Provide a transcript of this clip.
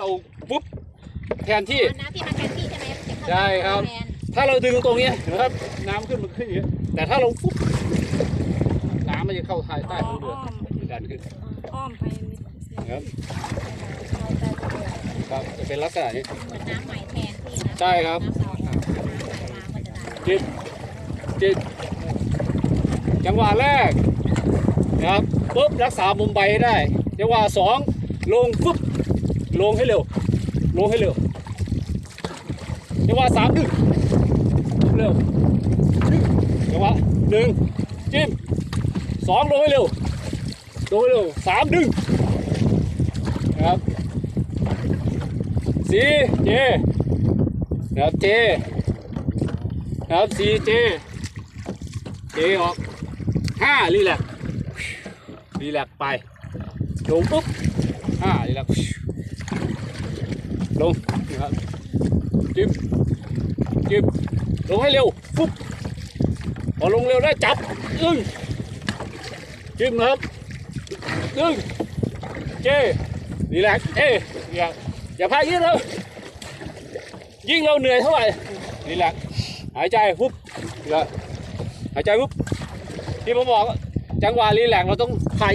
เราปุ๊บแทนที่ น้ำที่มันแทนที่ใช่ไหมจะเข้าใช่ครับแทนถ้าเราดึงตรงเนี้ยนะครับน้ำขึ้นมันขึ้นอย่างเงี้ยแต่ถ้าเราปุ๊บน้ำมันจะเข้าท้ายใต้ของเรือดันขึ้นอ้อมไปนิดนะครับเข้าใต้ตัวเรือครับจะเป็นลักษณะนี้ เหมือนน้ำใหม่แทนที่นะใช่ครับ น้ำเก่าน้ำใหม่มาก็จะได้จิตจิตจังหวะแรกนะครับปุ๊บรักษามุมใบให้ได้จังหวะสองลงปุ๊บ ลงให้เร็ว ลงให้เร็วจังหวะสามดึงเร็วดึงจังหวะหนึ่งจิ้มสองลงให้เร็วลงให้เร็วสามดึงนะครับสี่เจนะครับเจครับสีเจเจออกห้ารีแลกรีแลกไป ลงปุ๊บห้ารีแลกซ์ลงนะครับจิ้มจิ้มลงให้เร็วปุ๊บพอลงเร็วได้จับอึ้งจิ้มนะครับอึ้งเจรีแลกเออย่าอย่าพายิ่งเรายิ่งเราเหนื่อยเท่าไหร่รีแลกหายใจปุ๊บแล้วหายใจปุ๊บที่ผมบอกจังหวะรีแลกเราต้องพาย